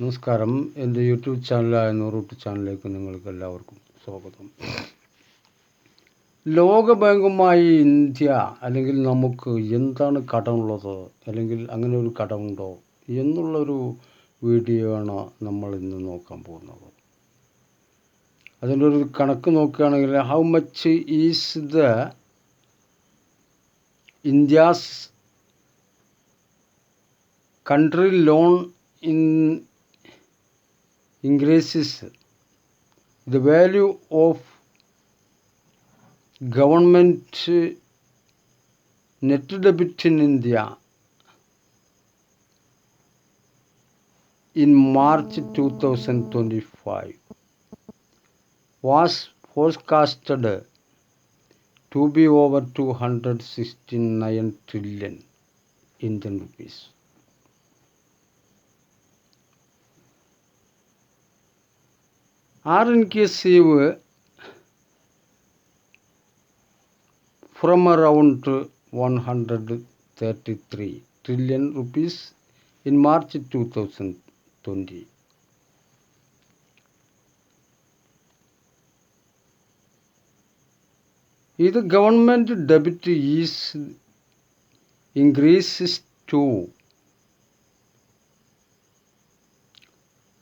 നമസ്കാരം. എന്റെ യൂട്യൂബ് ചാനലായ നൂറൂട്ട് ചാനലിലേക്ക് നിങ്ങൾക്ക് എല്ലാവർക്കും സ്വാഗതം. ലോക ബാങ്കുമായി ഇന്ത്യ അല്ലെങ്കിൽ നമുക്ക് എന്താണ് കടമുള്ളത്? അല്ലെങ്കിൽ അങ്ങനെ ഒരു കടമുണ്ടോ? എന്നുള്ളൊരു വീഡിയോ ആണ് നമ്മൾ ഇന്ന് നോക്കാൻ പോകുന്നത്. അതിന്റെ ഒരു കണക്ക് നോക്കുകയാണെങ്കിൽ how much is the India's country loan in increases the value of government net debit in India in March 2025 was forecasted to be over 269 trillion Indian rupees. Are inclusive from around 133 trillion rupees in March 2020. If the government debit is increases to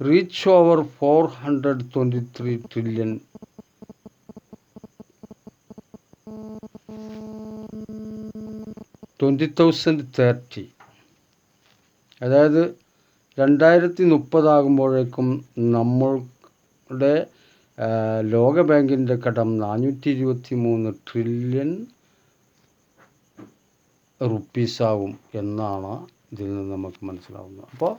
reach over 423 trillion. Twenty thousand thirty അതായത് രണ്ടായിരത്തി മുപ്പതാകുമ്പോഴേക്കും നമ്മളുടെ ലോക ബാങ്കിന്റെ കടം നാനൂറ്റി ഇരുപത്തി മൂന്ന് trillion റുപ്പീസാവും എന്നാണ് ഇതിൽ നിന്ന് നമുക്ക് മനസ്സിലാവുന്നത്. അപ്പോൾ